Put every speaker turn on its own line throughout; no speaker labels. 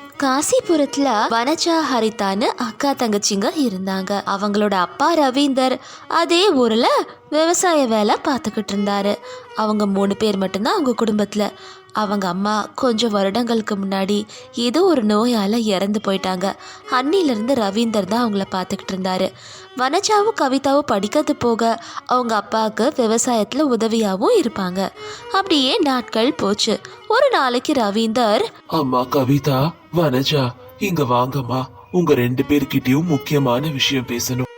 காசிபுரத்துல வனஜா ஹரிதான்னு அக்கா தங்கச்சிங்க இருந்தாங்க. அவங்களோட அப்பா ரவீந்தர் அதே ஊர்ல விவசாய வேலை பார்த்துக்கிட்டு இருந்தாரு. அவங்க மூணு பேர் மட்டும்தான் அவங்க குடும்பத்துல. அவங்க அம்மா கொஞ்சம் வருடங்களுக்கு முன்னாடி ஏதோ ஒரு நோயால இறந்து போயிட்டாங்க. அன்னிலிருந்து ரவீந்தர் தான் அவங்கள பார்த்துக்கிட்டு இருந்தாரு. வனஜாவும் கவிதாவும் படிக்கிறது போக அவங்க அப்பாவுக்கு விவசாயத்துல உதவியாகவும் இருப்பாங்க. அப்படியே நாட்கள் போச்சு. ஒரு நாளைக்கு ரவீந்தர்
அம்மா கவிதா வனஜா இங்க வாங்கம்மா. உங்க ரெண்டு பேர்கிட்டயும் முக்கியமான விஷயம் பேசணும்.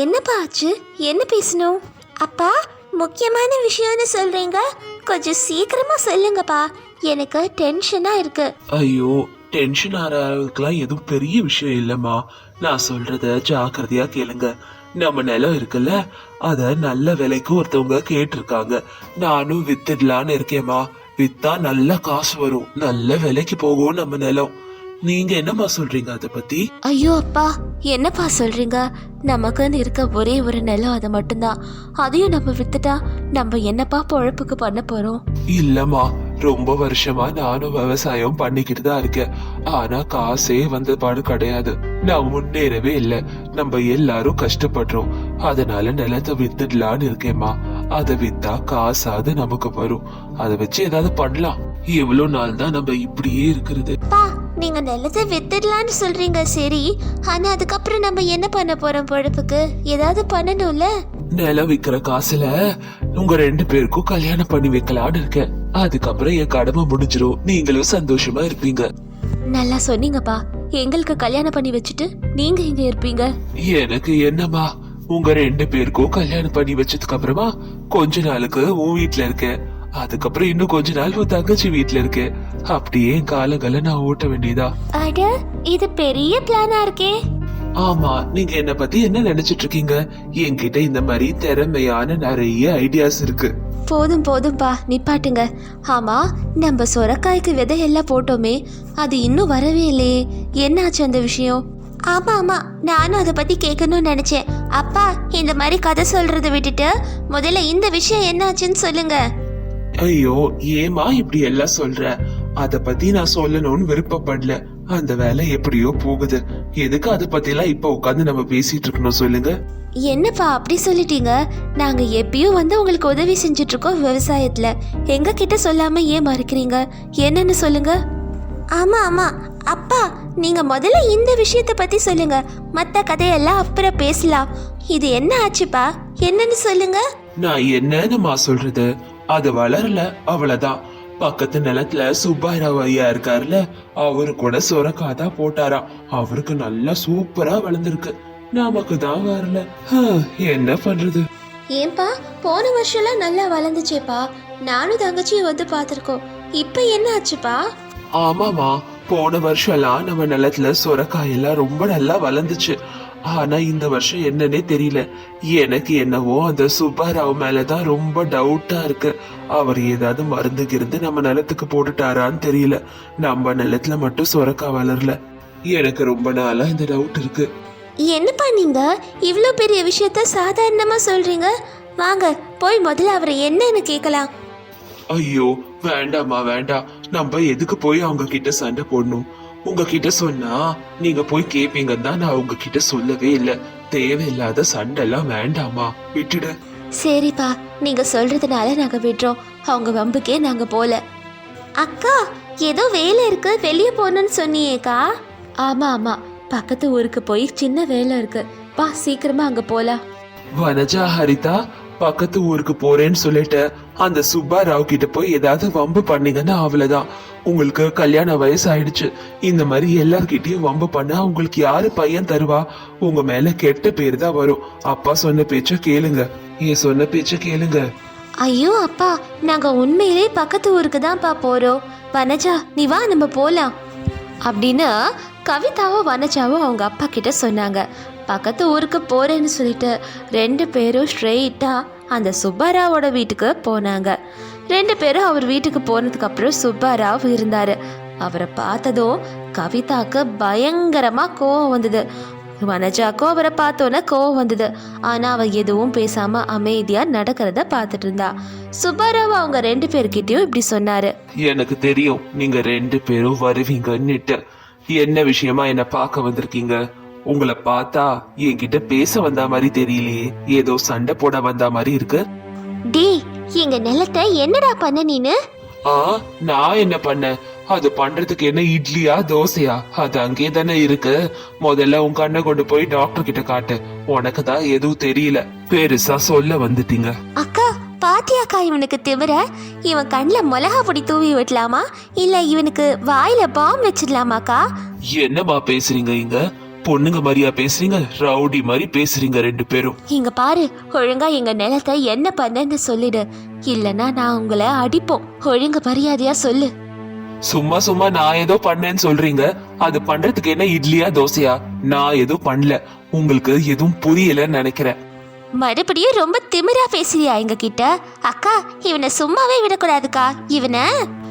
என்னப்பா ஆச்சு? என்ன பேசணும்? அப்பா முக்கியமான விஷயம்னு சொல்றீங்க? கொஞ்சம் சீக்கிரமா சொல்லுங்கப்பா. எனக்கு டென்ஷனா இருக்கு.
ஐயோ டென்ஷன் ஆற எதுவும் பெரிய விஷயம் இல்லம்மா. நான் சொல்றத ஜாக்கிரதையா கேளுங்க. நம்ம நிலம் இருக்குல்ல அத நல்ல விலைக்கு ஒருத்தவங்க கேட்டிருக்காங்க. நானும் வித்துடலான்னு இருக்கேம்மா. வித்தா நல்ல காசு வரும். நல்ல விலைக்கு போகும் நம்ம நிலம். நீங்க என்னம்மா சொல்றீங்க அத பத்தி?
ஐயோ அப்பா என்னப்பா சொல்றீங்க? நமக்குன்னு இருக்க ஒரே ஒரு நிலம் அது மட்டும்தான். அதையும் நம்ம வித்துட்டா நம்ம என்னப்பா பொழப்புக்கு பண்ண போறோம்?
இல்லம்மா ரொம்ப வருஷமா நானும் விவசாயம் பண்ணிக்கிட்டு தான் இருக்கேன். ஆனா காசே வந்த பாடு கிடையாது. நான் முன்னேறவே இல்ல. நம்ம எல்லாரும் கஷ்டப்படுறோம். அதனால நிலத்தை வித்துடலான்னு இருக்கேம்மா. அதை வித்தா காசாவது நமக்கு வரும். அதை வச்சு ஏதாவது பண்ணலாம். எவ்வளவு நாள் தான் நம்ம இப்படியே இருக்கிறது.
பா நீங்க நிலத்தை வித்துடலான்னு சொல்றீங்க சரி. ஆனா அதுக்கப்புறம் நம்ம என்ன பண்ண போறோம் பொழப்புக்கு? ஏதாவது பண்ணணும்ல?
நிலம் விக்கிற காசுல உங்க ரெண்டு பேருக்கும் கல்யாணம் பண்ணி வைக்கலான்னு இருக்கேன். அதுக்கப்புறம் என் கடமை முடிஞ்சிரும். நீங்களும் சந்தோஷமா இருப்பீங்க.
நல்லா சொன்னீங்கப்பா. எங்களுக்கு கல்யாணம் பண்ணி வச்சுட்டு நீங்க எங்க இருப்பீங்க?
எனக்கு என்னம்மா? உங்க ரெண்டு பேருக்கும் கல்யாணம் பண்ணி வச்சதுக்கு அப்புறமா கொஞ்ச நாளுக்கு உன் வீட்ல இருக்கேன். அதுக்கப்புறம் இன்னும் கொஞ்ச நாள் உன் தங்கச்சி வீட்ல இருக்கேன் அப்படியே என் காலங்களை நான் ஓட்ட வேண்டியதா?
அட இது பெரிய பிளானா இருக்கே.
ஆமா நீங்க என்ன பத்தி என்ன நினைச்சிட்டு இருக்கீங்க? என்கிட்ட இந்த மாதிரி திறமையான நிறைய ஐடியாஸ் இருக்கு.
போதும் போதும்பா. நிப்பாட்டுங்க. ஆமா நம்ம சொரக்காய்க்கு விதை எல்லாம் போட்டோமே அது இன்னும் வரவே இல்லையே. என்னாச்சு அந்த விஷயம்? ஆமா ஆமா. நானும் அதை பத்தி கேட்கணும்னு நினைச்சேன். அப்பா இந்த மாதிரி கதை சொல்றதை விட்டுட்டு முதல்ல இந்த விஷயம் என்னாச்சுன்னு சொல்லுங்க.
ஐயோ ஏமா இப்படி எல்லாம் சொல்ற? அத பத்தி நான் சொல்லணும்னு விருப்பப்படல. அந்த வேலை எப்படியோ போகுது. எதுக்கு அத பத்தி எல்லாம் இப்ப உட்காந்து நம்ம பேசிட்டு இருக்கணும் சொல்லுங்க?
என்னப்பா அப்படி சொல்லிட்டீங்க? நாங்க எப்பயும் வந்து உங்களுக்கு உதவி செஞ்சுட்டு இருக்கோம் விவசாயத்துல. எங்க கிட்ட சொல்லாம ஏன் மறுக்கிறீங்க? என்னன்னு சொல்லுங்க. ஆமா ஆமா. அப்பா நீங்க முதல்ல இந்த விஷயத்த பத்தி சொல்லுங்க. மத்த கதையெல்லாம் அப்புறம் பேசலாம். இது என்ன ஆச்சுப்பா? என்னன்னு சொல்லுங்க.
நான் என்னன்னுமா சொல்றது? அது வளரல அவ்வளவுதான். பக்கத்து நிலத்துல சுப்பாராவ் ஐயா இருக்காருல்ல அவரு கூட சுரக்காய் தான் போட்டாராம். அவருக்கு நல்லா சூப்பரா வளர்ந்துருக்கு. நமக்கு தான் வரல. என்ன பண்றது?
ஏன்பா போன வருஷம்லாம் நல்லா வளர்ந்துச்சேப்பா. நானும் தங்கச்சியும் வந்து பார்த்துருக்கோம். இப்போ என்ன ஆச்சுப்பா?
ஆமாமா போன வருஷம்லாம் நம்ம நிலத்துல சுரக்காய் எல்லாம் ரொம்ப நல்லா வளர்ந்துச்சு. ஆனா இந்த வருஷம் என்னன்னே தெரியல. எனக்கு என்னவோ அந்த சுப்பாராவ் மேலதான் ரொம்ப டவுட்டா இருக்கு. அவர் ஏதாவது மருந்து கிருந்து நம்ம நிலத்துக்கு போட்டுட்டாரான்னு தெரியல. நம்ம நிலத்துல மட்டும் சுரக்காய் வளரல. எனக்கு ரொம்ப நாளா இந்த டவுட் இருக்கு.
என்னப்பா நீங்க? இவ்வளோ பெரிய விஷயத்த சாதாரணமாக சொல்றீங்க? வாங்க போய் முதல்ல அவரை என்னன்னு கேட்கலாம்.
ஐயோ வேண்டாம்மா வேண்டாம். நம்ம எதுக்கு போய் அவங்க கிட்ட சண்டை போடணும்? உங்ககிட்ட சொன்னா நீங்க போய் கேப்பீங்கன்னு தான் நான் உங்ககிட்ட சொல்லவே இல்ல. தேவையில்லாத சண்டை எல்லாம் வேண்டாமா? விட்டுடு.
சரிப்பா நீங்க சொல்றதுனால நாங்க விடுறோம். அவங்க வம்புக்கே நாங்க போல. அக்கா ஏதோ வேலை இருக்கு வெளியே போகணும்னு சொன்னியேக்கா? ஆமா ஆமா. பக்கத்து ஊருக்கு போய் சின்ன வேலை இருக்கு. பா சீக்கிரமா அங்க போலாம்.
வனஜா ஹரிதா பக்கத்து ஊருக்கு போறேன்னு சொல்லிட்டு அந்த சுப்பா ராவ் கிட்ட போய் ஏதாவது வம்பு பண்ணீங்கன்னா அவ்வளவுதான். உங்களுக்கு கல்யாண வயசு ஆயிடுச்சு இந்த மாதிரி எல்லார்கிட்டயும் வம்பு பண்ணா உங்களுக்கு யாரு பையன் தருவா? உங்க மேல கெட்ட பேர் தான் வரும். அப்பா சொன்ன பேச்ச கேளுங்க. ஏன் சொன்ன பேச்ச கேளுங்க.
ஐயோ அப்பா நாங்க உண்மையிலே பக்கத்து ஊருக்கு தான்ப்பா போறோம். வனஜா நீ வா நம்ம போலாம். அப்படின்னு கவிதாவும் வனஜாவும் அவங்க அப்பா கிட்ட சொன்னாங்க. பக்கத்து ஊருக்கு போறேன்னு சொல்லிட்டு ரெண்டு பேரும் ஸ்ட்ரெயிட்டா அந்த சுப்பாராவோட வீட்டுக்கு போனாங்க. ரெண்டு பேரும் அவர் வீட்டுக்கு போனதுக்கு அப்புறம் சுப்பாராவ் இருந்தாரு. அவரை பார்த்ததும் கவிதாக்கு பயங்கரமா கோவம் வந்தது. வனஜாக்கும் அவரை பார்த்தோன்னே கோவம் வந்தது. ஆனா அவ எதுவும் பேசாம அமைதியா நடக்கிறத பார்த்துட்டு இருந்தா. சுப்பாராவ் அவங்க ரெண்டு பேர்கிட்டயும் இப்படி சொன்னாரு.
எனக்கு தெரியும் நீங்க ரெண்டு பேரும் வருவீங்கன்னுட்டு. என்ன விஷயமா என்ன பார்க்க வந்திருக்கீங்க? உங்களை பார்த்தா என்கிட்ட பேச வந்த மாதிரி தெரியலையே. ஏதோ சண்டை போட வந்த மாதிரி இருக்கு?
டி எங்க நிலத்தை என்னடா பண்ண நீனு?
ஆ நான் என்ன பண்ணேன்? அது பண்றதுக்கு என்ன இட்லியா தோசையா? அது அங்கே தானே இருக்கு. முதல்ல உன் கண்ணை கொண்டு போய் டாக்டர் கிட்ட காட்டு. உனக்கு தான் எதுவும் தெரியல. பெருசா சொல்ல வந்துட்டீங்க.
அக்கா பாத்தியாக்கா இவனுக்கு திமிர? இவன் கண்ணில் மிளகா பொடி தூவி விடலாமா இல்ல இவனுக்கு வாயில பாம் வச்சிடலாமாக்கா?
என்னம்மா பேசுறீங்க இங்க? பொண்ணுங்க மாதிரியா பேசுறீங்க? ரவுடி மாதிரி பேசுறீங்க ரெண்டு பேரும்.
இங்க பாரு ஒழுங்கா எங்க நிலத்தை என்ன பண்ணன்னு சொல்லிடு. இல்லனா நான் உங்களை அடிப்போம். ஒழுங்கு மரியாதையா சொல்லு.
சும்மா சும்மா நான் ஏதோ பண்ணேன்னு சொல்றீங்க. அது பண்றதுக்கு என்ன இட்லியா தோசையா? நான் எதுவும் பண்ணல. உங்களுக்கு எதுவும் புரியலன்னு நினைக்கிறேன்.
மறுபடியும் ரொம்ப திமிரா பேசுறியா எங்க கிட்ட அக்கா இவனை சும்மாவே விடக்கூடாதுக்கா. இவனை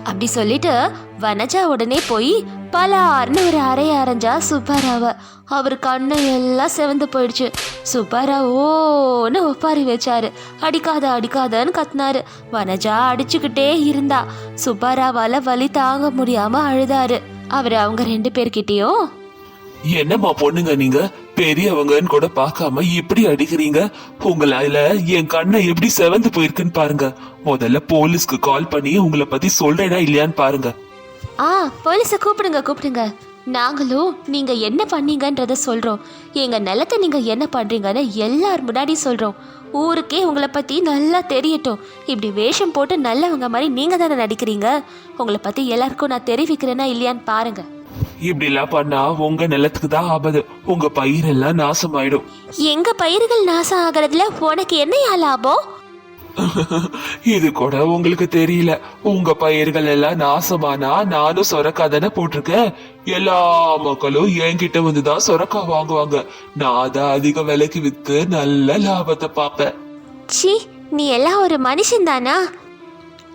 அப்படி சொல்லிட்டு வனஜா உடனே போய் பலார்னு ஒரு அறைய அரைஞ்சா சுப்பாராவ. அவர் கண்ணு எல்லாம் செவந்து போயிடுச்சு. சுப்பாரா ஓன்னு ஒப்பாரி வச்சாரு. அடிக்காத அடிக்காதன்னு கத்துனாரு. வனஜா அடிச்சுக்கிட்டே இருந்தா. சுப்பாராவால வலி தாங்க முடியாம அழுதாரு. அவர் அவங்க ரெண்டு பேர்கிட்டயும்
என்னம்மா பொண்ணுங்க நீங்க? பெரியவங்கன்னு கூட பார்க்காம இப்படி அடிக்கிறீங்க? உங்களால என் கண்ணை எப்படி செவந்து போயிருக்குன்னு பாருங்க. முதல்ல போலீஸ்க்கு கால் பண்ணி உங்களை பத்தி சொல்றேனா இல்லையான்னு பாருங்க.
ஆ போலீஸை கூப்பிடுங்க கூப்பிடுங்க. நாங்களும் நீங்க என்ன பண்ணீங்கன்றத சொல்றோம். எங்க நிலத்தை நீங்க என்ன பண்றீங்கன்னு எல்லார் முன்னாடி சொல்றோம். ஊருக்கே உங்களை பத்தி நல்லா தெரியட்டும். இப்படி வேஷம் போட்டு நல்லவங்க மாதிரி நீங்க தானே நடிக்கிறீங்க. உங்களை பத்தி எல்லாருக்கும் நான் தெரிவிக்கிறேன்னா இல்லையான்னு பாருங்க.
இப்படி எல்லாம் பண்ணா உங்க நிலத்துக்கு தான் ஆபத்து. உங்க பயிரெல்லாம் நாசமாயிடும்.
எங்க பயிர்கள் நாசம் ஆகிறதுல உனக்கு என்னையா லாபம்?
இது கூட உங்களுக்கு தெரியல. உங்க பயிர்கள் எல்லாம் நாசமானா நானும் சொரக்கா தானே போட்டிருக்கேன். எல்லா மக்களும் என்கிட்ட வந்துதான் சொரக்கா வாங்குவாங்க. நான் தான் அதிக விலைக்கு வித்து நல்ல லாபத்தை பார்ப்பேன்.
சி நீ எல்லாம் ஒரு மனுஷன் தானா?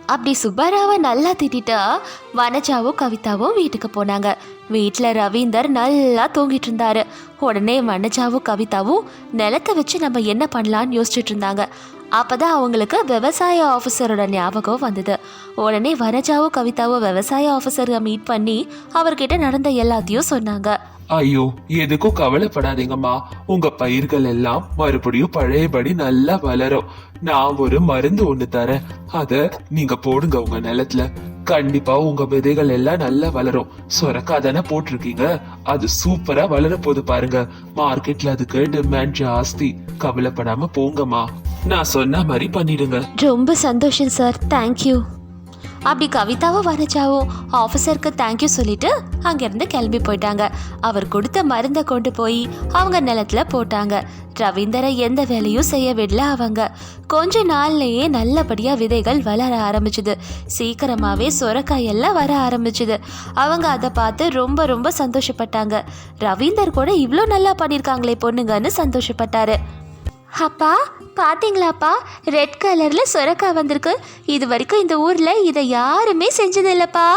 அப்படி சுப்பாராவை நல்லா திட்டிட்டா வனஜாவும் கவிதாவும் வீட்டுக்கு போனாங்க. வீட்டில் ரவீந்தர் நல்லா தூங்கிட்டு இருந்தாரு உடனே மனுஜாவும் கவிதாவும் நிலத்தை வச்சு நம்ம என்ன பண்ணலான்னு யோசிச்சுட்டு இருந்தாங்க. அப்போதான் அவங்களுக்கு விவசாய ஆஃபீஸரோட ஞாபகம் வந்தது. உடனே வனஜாவும் கவிதாவும் விவசாய ஆஃபீஸரை மீட் பண்ணி அவர்கிட்ட நடந்த எல்லாத்தையும் சொன்னாங்க.
ஐயோ எதுக்கும் கவலைப்படாதீங்கம்மா. உங்க பயிர்கள் எல்லாம் மறுபடியும் பழையபடி நல்லா வளரும். நான் ஒரு மருந்து ஒண்ணு தரேன். அத நீங்க போடுங்க உங்க நிலத்துல. கண்டிப்பா உங்க விதைகள் எல்லாம் நல்லா வளரும். சொரக்கா தானே போட்டிருக்கீங்க? அது சூப்பரா வளர போது பாருங்க. மார்க்கெட்ல அதுக்கு டிமாண்ட் ஜாஸ்தி. கவலைப்படாம போங்கம்மா. நான் சொன்ன மாதிரி பண்ணிடுங்க.
ரொம்ப சந்தோஷம் சார் தேங்க்யூ அப்படி கவிதாவும் வனஜாவும் ஆஃபீஸருக்கு தேங்க்யூ சொல்லிட்டு அங்கேருந்து கிளம்பி போயிட்டாங்க. அவர் கொடுத்த மருந்தை கொண்டு போய் அவங்க நிலத்துல போட்டாங்க. ரவீந்தரை எந்த வேலையும் செய்ய விடல அவங்க. கொஞ்ச நாள்லயே நல்லபடியா விதைகள் வளர ஆரம்பிச்சுது. சீக்கிரமாவே சுரக்காய் எல்லாம் வர ஆரம்பிச்சுது. அவங்க அதை பார்த்து ரொம்ப ரொம்ப சந்தோஷப்பட்டாங்க. ரவீந்தர் கூட இவ்வளோ நல்லா பண்ணியிருக்காங்களே பொண்ணுங்கன்னு சந்தோஷப்பட்டாரு. அப்பா பாத்தீங்களாப்பா? ரெட் கலர்ல சுரக்காய் வந்திருக்கு. இது வரைக்கும் இந்த ஊர்ல இதை யாருமே செஞ்சதில்லப்பா.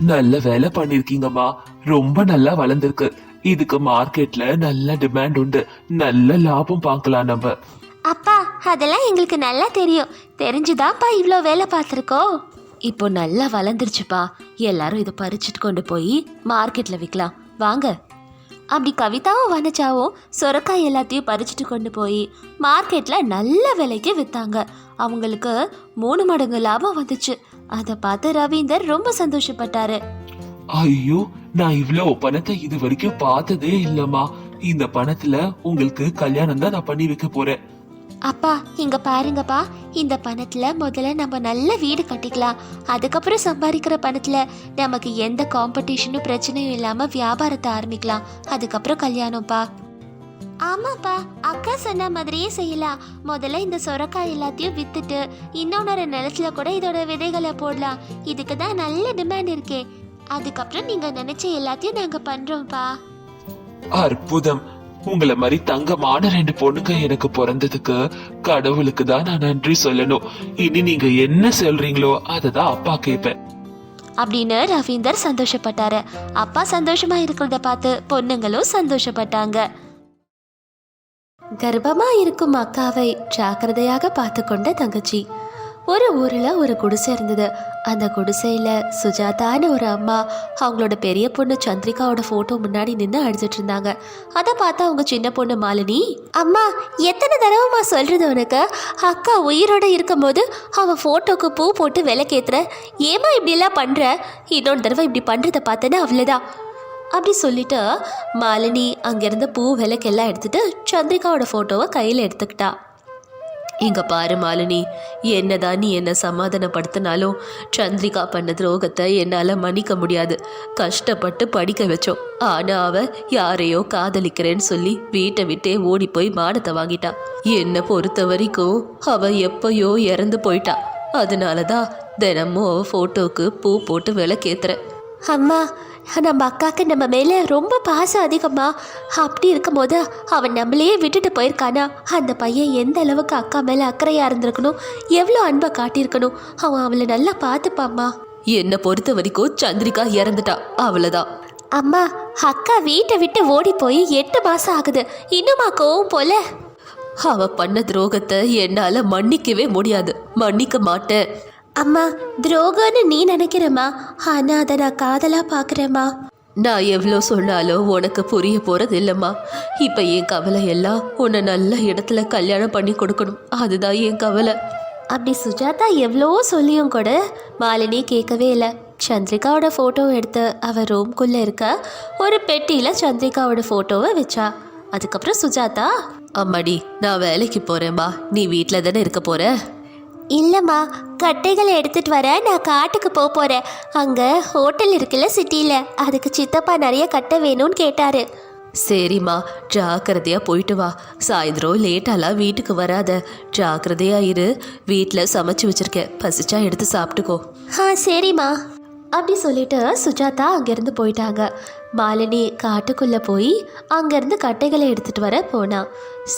நல்ல வேலை பண்ணிருக்கீங்கம்மா. ரொம்ப நல்லா வளர்ந்துருக்கு. இதுக்கு மார்க்கெட்ல நல்ல டிமாண்ட் உண்டு. நல்ல லாபம் பார்க்கலாம் நம்ம.
அப்பா அதெல்லாம் எங்களுக்கு நல்லா தெரியும். தெரிஞ்சுதான்ப்பா இவ்வளோ வேலை பார்த்துருக்கோம். இப்போ நல்லா வளர்ந்துருச்சுப்பா. எல்லாரும் இதை பறிச்சுட்டு கொண்டு போய் மார்க்கெட்டில் விற்கலாம் வாங்க. அப்படி கவிதாவும் வனஜாவும் சொரக்காய் எல்லாத்தையும் பறிச்சுட்டு கொண்டு போய் மார்க்கெட்டில் நல்ல விலைக்கு விற்றாங்க அவங்களுக்கு மூணு மடங்கு லாபம் வந்துச்சு. அதை பார்த்து ரவீந்தர் ரொம்ப சந்தோஷப்பட்டாரு.
ஐயோ நான் இவ்வளவு பணத்தை இது வரைக்கும் பார்த்ததே இல்லம்மா. இந்த பணத்துல உங்களுக்கு கல்யாணம் தான் நான் பண்ணி வைக்க போறேன்.
அப்பா இங்க பாருங்கப்பா. இந்த பணத்துல முதல்ல நம்ம நல்ல வீடு கட்டிக்கலாம். அதுக்கப்புறம் சம்பாதிக்கிற பணத்துல நமக்கு எந்த காம்படிஷனும் பிரச்சனையும் இல்லாம வியாபாரத்தை ஆரம்பிக்கலாம். அதுக்கப்புறம் கல்யாணம்ப்பா. ஆமாப்பா அக்கா சொன்ன மாதிரியே செய்யலாம். முதல்ல இந்த சொரக்காய் எல்லாத்தையும் வித்துட்டு இன்னொன்னொரு நிலத்துல கூட இதோட விதைகளை போடலாம். இதுக்கு தான் நல்ல டிமாண்ட் இருக்கே. அதுக்கப்புறம் நீங்க நினைச்ச எல்லாத்தையும் நாங்க பண்றோம்ப்பா.
அற்புதம். உங்களை மாதிரி தங்கமான ரெண்டு பொண்ணுங்க எனக்கு பிறந்ததுக்கு கடவுளுக்கு தான் நான் நன்றி சொல்லணும். இனி நீங்க என்ன சொல்றீங்களோ அதை தான் அப்பா கேட்பேன்.
அப்படின்னு ரவீந்தர் சந்தோஷப்பட்டாரு. அப்பா சந்தோஷமா இருக்கிறத பார்த்து பொண்ணுங்களும் சந்தோஷப்பட்டாங்க. கர்ப்பமா இருக்கும் அக்காவை ஜாக்கிரதையாக பார்த்து கொண்ட தங்கச்சி. ஒரு ஊரில் ஒரு குடிசை இருந்தது. அந்த குடிசையில் சுஜாதான்னு ஒரு அம்மா அவங்களோட பெரிய பொண்ணு சந்திரிகாவோட ஃபோட்டோ முன்னாடி நின்று அடிச்சிட்டு இருந்தாங்க. அதை பார்த்து அவங்க சின்ன பொண்ணு மாலினி அம்மா எத்தனை தடவைமா சொல்கிறது உனக்கு? அக்கா உயிரோட இருக்கும்போது அவள் ஃபோட்டோக்கு பூ போட்டு விளக்கேத்துற. ஏமா இப்படியெல்லாம் பண்ணுற இன்னொரு தடவை இப்படி பண்ணுறத பார்த்தேன்னா அவ்வளோதான் அப்படி சொல்லிட்டு மாலினி அங்கேருந்து பூ விளக்கெல்லாம் எடுத்துட்டு சந்திரிகாவோட ஃபோட்டோவை கையில் எடுத்துக்கிட்டா. இங்க பாரு மாலினி என்னதான் நீ என்னை சமாதானப்படுத்தினாலும் சந்திரிகா பண்ண துரோகத்தை என்னால் மன்னிக்க முடியாது. கஷ்டப்பட்டு படிக்க வச்சோம். ஆனா அவ யாரையோ காதலிக்கிறேன்னு சொல்லி வீட்டை விட்டே ஓடி போய் மானத்தை வாங்கிட்டா. என்னை பொறுத்த வரைக்கும் அவ எப்பயோ இறந்து போயிட்டா. அதனால தான் தினமும் அவ ஃபோட்டோக்கு பூ போட்டு விளக்கேத்துறேன். அம்மா நம்ம அக்காவுக்கு நம்ம மேலே ரொம்ப பாசம் அதிகமா. அப்படி இருக்கும்போது அவன் நம்மளையே விட்டுட்டு போயிருக்கானா? அந்த பையன் எந்த அளவுக்கு அக்கா மேலே அக்கறையாக இருந்திருக்கணும்? எவ்வளோ அன்பை காட்டியிருக்கணும்? அவன் அவளை நல்லா பார்த்துப்பாம்மா. என்னை பொறுத்த வரைக்கும் சந்திரிகா இறந்துட்டா. அவ்வளோதான் அம்மா அக்கா வீட்டை விட்டு ஓடி போய் எட்டு மாதம் ஆகுது. இன்னுமா கோவம் போல. அவ பண்ண துரோகத்தை என்னால் மன்னிக்கவே முடியாது. மன்னிக்க மாட்டேன். அம்மா துரோகம்னு நீ நினைக்கிறம்மா. ஆனா அதை நான் காதலா பார்க்குறேம்மா நான் எவ்வளோ சொன்னாலும் உனக்கு புரிய போறது இல்லைம்மா இப்போ என் கவலை எல்லாம் உன்னை நல்ல இடத்துல கல்யாணம் பண்ணி கொடுக்கணும். அதுதான் என் கவலை. அப்படி சுஜாதா எவ்வளோ சொல்லியும் கூட மாலினி கேட்கவே இல்லை. சந்திரிகாவோட ஃபோட்டோ எடுத்து அவ ரூம்குள்ளே இருக்க ஒரு பெட்டியில் சந்திரிகாவோட ஃபோட்டோவை வச்சா. அதுக்கப்புறம் சுஜாதா? அம்மாடி நான் வேலைக்கு போகிறேம்மா நீ வீட்டில் தானே இருக்க போகிற இல்லைம்மா கட்டைகளை எடுத்துட்டு வர நான் காட்டுக்கு போக போகிறேன் அங்கே ஹோட்டல் இருக்குல்ல சிட்டியில் அதுக்கு சித்தப்பா நிறைய கட்டை வேணும்னு கேட்டாரு. சரிம்மா ஜாக்கிரதையா போயிட்டு வா. சாயந்தரம் லேட்டாலாம் வீட்டுக்கு வராத. ஜாக்கிரதையா இரு. வீட்டில் சமைச்சு வச்சிருக்கேன். பசிச்சா எடுத்து சாப்பிட்டுக்கோ. ஆ சரிம்மா. அப்படி சொல்லிட்டு சுஜாதா அங்கேருந்து போயிட்டாங்க. மாலினி காட்டுக்குள்ளே போய் அங்கேருந்து கட்டைகளை எடுத்துகிட்டு வர போனா.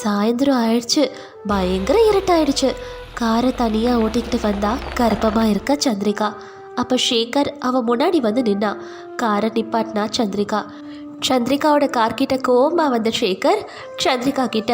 சாயந்தரம் ஆயிடுச்சு. பயங்கர இருட்டாயிடுச்சு. காரை தனியாக ஓட்டிக்கிட்டு வந்தா கர்ப்பமாக இருக்க சந்திரிகா. அப்போ ஷேகர் அவ முன்னாடி வந்து நின்னா. காரை நிப்பாட்டினா சந்திரிகா. சந்திரிகாவோட கார்கிட்ட கோமா வந்த ஷேகர் சந்திரிகா கிட்ட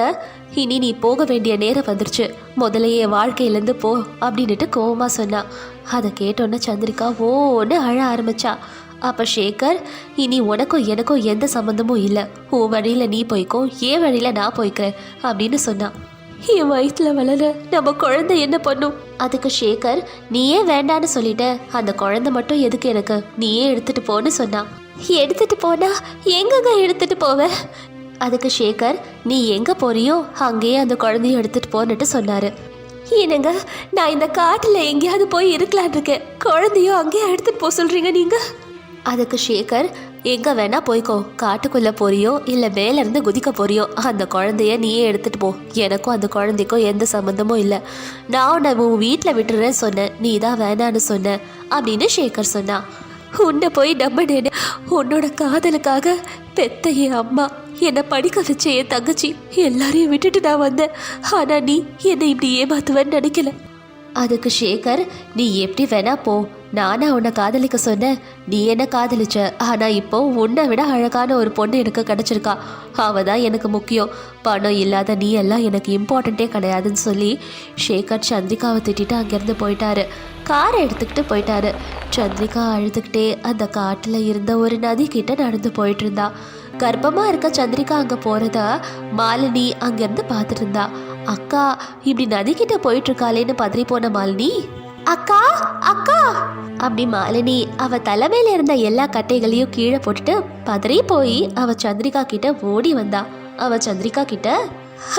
இனி நீ போக வேண்டிய நேரம் வந்துருச்சு. முதலையே வாழ்க்கையிலேருந்து போ அப்படின்னுட்டு கோமா சொன்னா. அதை கேட்டோன்னே சந்திரிகா ஓன்னு அழ ஆரம்பிச்சா. அப்போ ஷேகர் இனி உனக்கும் எனக்கும் எந்த சம்மந்தமும் இல்லை. உன் வழியில் நீ போய்க்கோ ஏன் வழியில் நான் போய்க்கிறேன் அப்படின்னு சொன்னான் என் வயிற்றுல வளர நம்ம குழந்தை என்ன பண்ணும்? அதுக்கு ஷேகர் நீயே வேண்டான்னு சொல்லிட்ட. அந்த குழந்தை மட்டும் எதுக்கு எனக்கு? நீயே எடுத்துட்டு போன்னு சொன்னான் எடுத்துட்டு போனா எங்கங்க எடுத்துட்டு போவ? அதுக்கு ஷேகர் நீ எங்க போறியோ அங்கேயே அந்த குழந்தைய எடுத்துட்டு போன்னுட்டு சொன்னாரு. என்னங்க நான் இந்த காட்டுல எங்கேயாவது போய் இருக்கலான் இருக்கேன். குழந்தையும் அங்கேயே எடுத்துட்டு போக சொல்றீங்க நீங்க? அதுக்கு ஷேகர் எங்க வேணா போய்க்கோ. காட்டுக்குள்ள போறியோ இல்ல மேல இருந்து குதிக்க போறியோ அந்த குழந்தைய நீயே எடுத்துட்டு போ. எனக்கும் அந்த குழந்தைக்கும் எந்த சம்மந்தமும் இல்லை. நான் உன்னை உன் வீட்டில் விட்டுறேன்னு சொன்னேன். நீ தான் வேணான்னு சொன்ன அப்படின்னு ஷேகர் சொன்னா. உன்னை போய் நம்பினேன்னு உன்னோட காதலுக்காக பெத்த என் அம்மா என்னை படிக்க வச்ச என் தங்கச்சி எல்லாரையும் விட்டுட்டு நான் வந்தேன். ஆனா நீ என்னை இப்படி ஏமாத்துவேன்னு நினைக்கல? அதுக்கு ஷேகர் நீ எப்படி வேணா போ. நானா உன்னை காதலிக்க சொன்னேன். நீ என்ன காதலிச்ச? ஆனா இப்போ உன்னை விட அழகான ஒரு பொண்ணு எனக்கு கிடைச்சிருக்கா. அவ தான் எனக்கு முக்கியம். பணம் இல்லாத நீ எல்லாம் எனக்கு இம்பார்ட்டண்ட்டே கிடையாதுன்னு சொல்லி ஷேகர் சந்திரிகாவை திட்டிட்டு அங்கேருந்து போயிட்டாரு. காரை எடுத்துக்கிட்டு போயிட்டாரு. சந்திரிகா அழுதுகிட்டே அந்த காட்டில் இருந்த ஒரு நதி கிட்ட நடந்து போயிட்டு இருந்தா. கர்ப்பமாக இருக்க சந்திரிகா அங்கே போகிறத மாலினி அங்கேருந்து பார்த்துட்டு இருந்தா. அக்கா இப்படி நதிக்கிட்ட போயிட்டு இருக்காளேன்னு பதறி போன மாலினி? அக்கா அக்கா. அப்படி மாலினி அவ தலைமையில இருந்த எல்லா கட்டைகளையும் கீழே போட்டுட்டு பதறி போய் அவ சந்திரிகா கிட்ட ஓடி வந்தா. அவ சந்திரிகா கிட்ட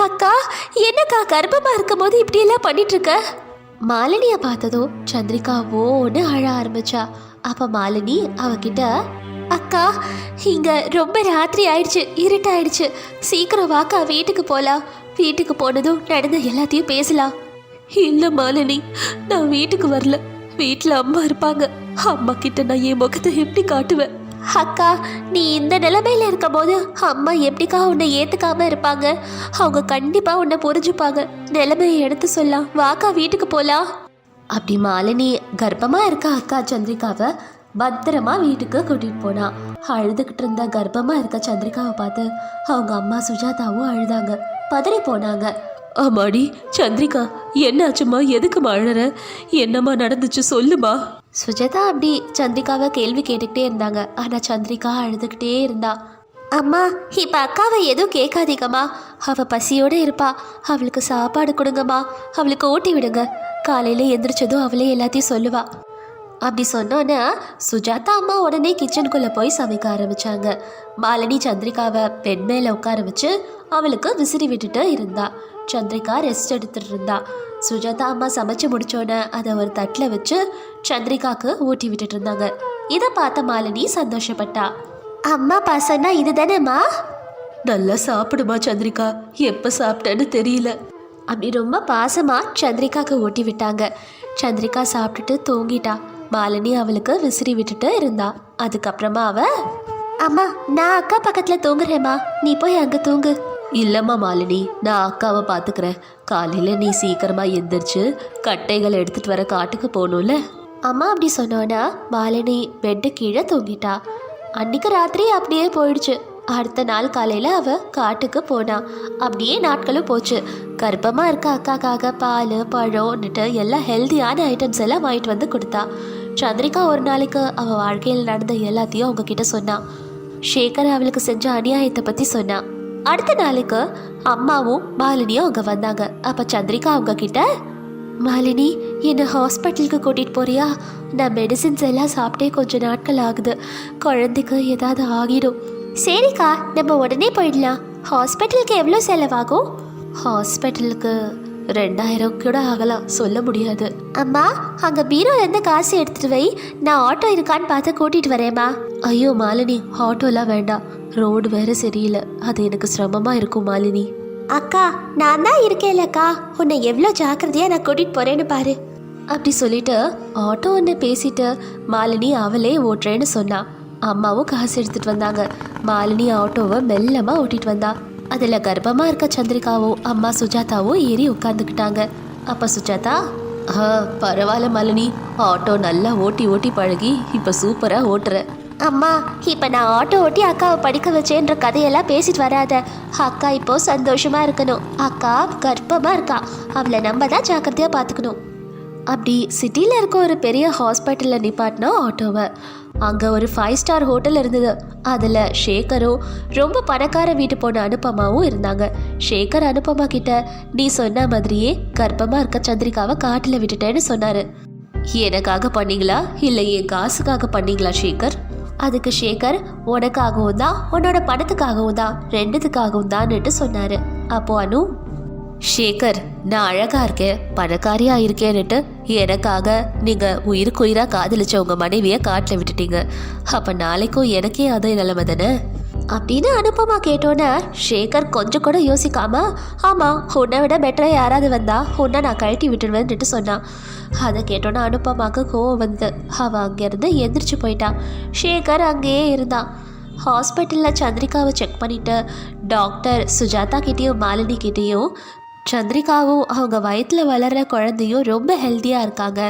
அக்கா என்னக்கா கர்ப்பமா இருக்கும் போது இப்படி எல்லாம் பண்ணிட்டு இருக்க மாலினிய பார்த்ததும் சந்திரிகா ஓன்னு அழ ஆரம்பிச்சா. அப்ப மாலினி அவகிட்ட அக்கா இங்க ரொம்ப ராத்திரி ஆயிடுச்சு இருட்டாயிடுச்சு. சீக்கிரம் வாக்கா வீட்டுக்கு போலாம். வீட்டுக்கு போனதும் நடந்த எல்லாத்தையும் பேசலாம். இல்ல மாலினி நான் வீட்டுக்கு வரல. வீட்டில் அம்மா இருப்பாங்க. அம்மா கிட்ட நான் என் முகத்தை எப்படி காட்டுவேன்? அக்கா நீ இந்த நிலைமையில இருக்கும் போது அம்மா எப்படிக்கா உன்னை ஏத்துக்காம இருப்பாங்க? அவங்க கண்டிப்பா உன்னை புரிஞ்சுப்பாங்க. நிலைமையை எடுத்து சொல்லலாம் வாக்கா வீட்டுக்கு போலாம் அப்படி மாலினி கர்ப்பமா இருக்க அக்கா சந்திரிகாவை பத்திரமா வீட்டுக்கு கூட்டிட்டு போனா. அழுதுகிட்டு இருந்த கர்ப்பமா இருக்க சந்திரிகாவை பார்த்து அவங்க அம்மா சுஜாதாவும் அழுதாங்க. பதறி போனாங்க.
ஆமாடி சந்திரிகா என்னாச்சும்மா எதுக்குமா அழற என்னம்மா நடந்துச்சு? சொல்லுமா
சுஜாதா அப்படி சந்திரிகாவை கேள்வி கேட்டுக்கிட்டே இருந்தாங்க. ஆனா சந்திரிகா அழுதுகிட்டே இருந்தா. அம்மா இப்ப அக்காவை எதுவும் கேட்காதீங்கம்மா. அவ பசியோட இருப்பா. அவளுக்கு சாப்பாடு கொடுங்கம்மா. அவளுக்கு ஊட்டி விடுங்க. காலையில எந்திரிச்சதும் அவளே எல்லாத்தையும் சொல்லுவா. அப்படி சொன்னோன்னே சுஜாதா அம்மா உடனே கிச்சனுக்குள்ளே போய் சமைக்க ஆரம்பிச்சாங்க. மாலினி சந்திரிகாவை பெண் மேலே உட்கார வச்சு அவளுக்கு விசிறி விட்டுட்டு இருந்தாள் சந்திரிகா ரெஸ்ட் எடுத்துட்டு இருந்தா சுஜாதா அம்மா சமைச்சு முடிச்சோன்னே அதை ஒரு தட்டில் வச்சு சந்திரிகாக்கு ஊட்டி விட்டுட்டு இருந்தாங்க இதை பார்த்த மாலினி சந்தோஷப்பட்டா. அம்மா பாசன்னா இதுதானேம்மா?
நல்லா சாப்பிடுமா சந்திரிகா? எப்போ சாப்பிட்டேன்னு தெரியல.
அப்படி ரொம்ப பாசமாக சந்திரிகாவுக்கு ஊட்டி விட்டாங்க. சந்திரிகா சாப்பிட்டுட்டு தூங்கிட்டா. மாலினி அவளுக்கு விசிறி விட்டுட்டு இருந்தா. அதுக்கப்புறமா அவ அம்மா நான் அக்கா பக்கத்தில் தூங்குறேம்மா. நீ போய் அங்கே தூங்கு.
இல்லைம்மா மாலினி நான் அக்காவை பார்த்துக்கிறேன். காலையில் நீ சீக்கிரமாக எந்திரிச்சு கட்டைகளை எடுத்துகிட்டு வர காட்டுக்கு போகணும்ல?
அம்மா அப்படி சொன்னோன்னா மாலினி பெட்டு கீழே தூங்கிட்டா. அன்னைக்கு ராத்திரி அப்படியே போயிடுச்சு. அடுத்த நாள் காலையில் அவ காட்டுக்கு போனா. அப்படியே நாட்களும் போச்சு. கர்ப்பமாக இருக்க அக்காக்காக பால் பழம்னுட்டு எல்லா ஹெல்த்தியான ஐட்டம்ஸ் எல்லாம் வாங்கிட்டு வந்து கொடுத்தா. சந்திரிகா ஒரு நாளைக்கு அவள் வாழ்க்கையில் நடந்த எல்லாத்தையும் அவங்க கிட்ட சொன்னான் ஷேகர் அவளுக்கு செஞ்ச அநியாயத்தை பற்றி சொன்னான் அடுத்த நாளுக்கு அம்மாவும் மாலினியும் அங்கே வந்தாங்க. அப்போ சந்திரிகா அவங்க கிட்ட மாலினி என்னை ஹாஸ்பிட்டலுக்கு கூட்டிகிட்டு போறியா? நான் மெடிசின்ஸ் எல்லாம் சாப்பிட்டே கொஞ்சம் நாட்கள் ஆகுது. குழந்தைக்கு ஏதாவது ஆகிடும். சரிக்கா நம்ம உடனே போயிடலாம். ஹாஸ்பிட்டலுக்கு எவ்வளோ செலவாகும்? ஹாஸ்பிட்டலுக்கு ரெண்டாயிரம் கூட ஆகலாம் சொல்ல முடியாது. அம்மா அங்கே பீரோலேருந்து காசு எடுத்துட்டு வை. நான் ஆட்டோ இருக்கான்னு பார்த்து கூட்டிகிட்டு வரேம்மா. ஐயோ மாலினி ஆட்டோலாம் வேண்டாம். ரோடு வேற சரியில்லை. அது எனக்கு சிரமமாக இருக்கும் மாலினி. அக்கா நான் தான் இருக்கேன்லக்கா உன்னை எவ்வளோ ஜாக்கிரதையாக நான் கூட்டிகிட்டு போகிறேன்னு பாரு. அப்படி சொல்லிட்டு ஆட்டோ ஒன்று பேசிட்டு மாலினி அவளே ஓட்டுறேன்னு சொன்னா. அம்மாவும் காசு எடுத்துட்டு வந்தாங்க. மாலினி ஆட்டோவை மெல்லமாக ஓட்டிட்டு வந்தா. அதில் கர்ப்பமாக இருக்க சந்திரிகாவும் அம்மா சுஜாதாவும் ஏறி உட்காந்துக்கிட்டாங்க அப்போ சுஜாதா
ஆ பரவாயில்ல மாலினி. ஆட்டோ நல்லா ஓட்டி ஓட்டி பழகி இப்போ சூப்பராக ஓட்டுற.
அம்மா இப்போ நான் ஆட்டோ ஓட்டி அக்காவை படிக்க வச்சேன்ற கதையெல்லாம் பேசிட்டு வராத. அக்கா இப்போ சந்தோஷமா இருக்கணும். அக்கா கர்ப்பமா இருக்கா. அவளை நம்ம தான் ஜாக்கிரதையா பார்த்துக்கணும் அப்படி சிட்டியில் இருக்க ஒரு பெரிய ஹாஸ்பிட்டலில் நிப்பாட்டினா ஆட்டோவை. அங்கே ஒரு ஃபைவ் ஸ்டார் ஹோட்டல் இருந்தது. அதில் ஷேகரும் ரொம்ப பணக்கார வீட்டு போன அனுப்பமாவும் இருந்தாங்க. ஷேகர் அனுபமா கிட்ட நீ சொன்ன மாதிரியே கர்ப்பமாக இருக்க சந்திரிகாவை காட்டில் விட்டுட்டேன்னு சொன்னார்.
எனக்காக பண்ணீங்களா? இல்லை என் காசுக்காக பண்ணீங்களா ஷேகர்?
அதுக்கு ஷேகர் உனக்காகவும் தான் உன்னோட பணத்துக்காகவும் தான் ரெண்டுத்துக்காகவும் தான்னுட்டு சொன்னாரு. அப்போ அனு
ஷேகர் நான் அழகா இருக்கேன் பணக்காரியா இருக்கேன்னுட்டு எனக்காக நீங்க உயிருக்கு உயிரா காதலிச்ச உங்க மனைவிய காட்டில் விட்டுட்டீங்க. அப்ப நாளைக்கும் எனக்கே அதே நிலைமை தானே?
அப்படின்னு அனுப்பமா கேட்டோன்னே ஷேகர் கொஞ்சம் கூட யோசிக்காம ஆமாம் உன்னை விட பெட்டராக யாராவது வந்தா உன்னை நான் கழட்டி விட்டுடுவேன்ட்டு சொன்னான் அதை கேட்டோன்னே அனுப்பமாக்கு கோவம் வந்து அவள் அங்கேருந்து எந்திரிச்சு போயிட்டான் ஷேகர் அங்கேயே இருந்தான் ஹாஸ்பிட்டலில் சந்திரிகாவை செக் பண்ணிவிட்டு டாக்டர் சுஜாதா கிட்டேயும் மாலினி கிட்டேயும் சந்திரிகாவும் அவங்க வயிற்றில் வளர்கிற குழந்தையும் ரொம்ப ஹெல்த்தியாக இருக்காங்க.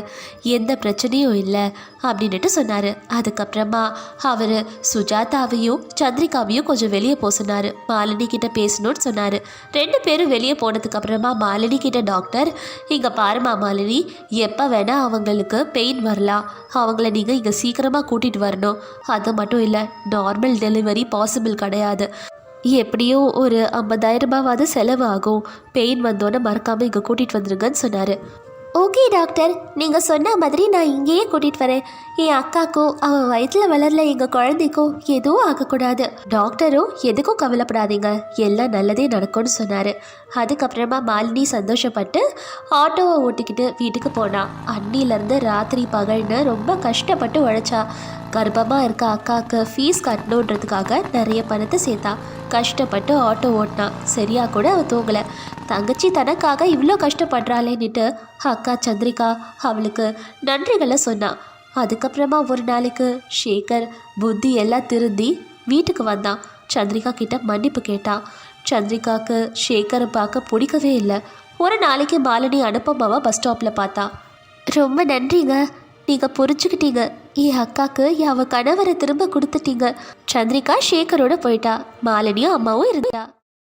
எந்த பிரச்சனையும் இல்லை அப்படின்ட்டு சொன்னார். அதுக்கப்புறமா அவர் சுஜாதாவையும் சந்திரிகாவையும் கொஞ்சம் வெளியே போக சொன்னார். மாலினி கிட்ட பேசணும்னு சொன்னார். ரெண்டு பேரும் வெளியே போனதுக்கப்புறமா மாலினி கிட்ட டாக்டர் இங்கே பாருமா மாலினி எப்போ வேணால் அவங்களுக்கு பெயின் வரலாம். அவங்கள நீங்கள் இங்கே சீக்கிரமாக கூட்டிகிட்டு வரணும். அது மட்டும் இல்லை நார்மல் டெலிவரி பாசிபிள் கிடையாது. எப்படியோ ஒரு ஐம்பதாயிரம் ரூபாவாவது செலவு ஆகும் பெயின் வந்தோன்னே மறக்காமல் இங்கே கூட்டிகிட்டு வந்துருங்கன்னு சொன்னார். Okay doctor. நீங்கள் சொன்ன மாதிரி நான் இங்கேயே கூட்டிகிட்டு வரேன். என் அக்காக்கும் அவன் வயிற்றில் வளரல எங்கள் குழந்தைக்கும் எதுவும் ஆகக்கூடாது. டாக்டரும் எதுக்கும் கவலைப்படாதீங்க. எல்லாம் நல்லதே நடக்கும்னு சொன்னார். அதுக்கப்புறமா மாலினி சந்தோஷப்பட்டு ஆட்டோவை ஓட்டிக்கிட்டு வீட்டுக்கு போனான் அன்னிலேருந்து ராத்திரி பகல்னு ரொம்ப கஷ்டப்பட்டு உழைச்சா. கர்ப்பமாக இருக்க அக்காவுக்கு ஃபீஸ் கட்டணுன்றதுக்காக நிறைய பணத்தை சேர்த்தா. கஷ்டப்பட்டு ஆட்டோ ஓட்டினா சரியாக கூட அவள் தூங்கலை. தங்கச்சி தனக்காக இவ்வளோ கஷ்டப்படுறாளேன்னுட்டு அக்கா சந்திரிகா அவளுக்கு நன்றிகளை சொன்னான் அதுக்கப்புறமா ஒரு நாளைக்கு ஷேகர் புத்தி எல்லாம் திருந்தி வீட்டுக்கு வந்தான். சந்திரிகா கிட்ட மன்னிப்பு கேட்டான். சந்திரிகாவுக்கு ஷேகரை பார்க்க பிடிக்கவே இல்லை. ஒரு நாளைக்கு மாலினி அனுப்பமாவை பஸ் ஸ்டாப்பில் பார்த்தா. ரொம்ப நன்றிங்க. நீங்கள் புரிஞ்சுக்கிட்டீங்க. என் அக்காக்கு அவள் கணவரை திரும்ப கொடுத்துட்டீங்க. சந்திரிகா சேகரோட போயிட்டா. மாலினியும் அம்மாவும் இருந்தா.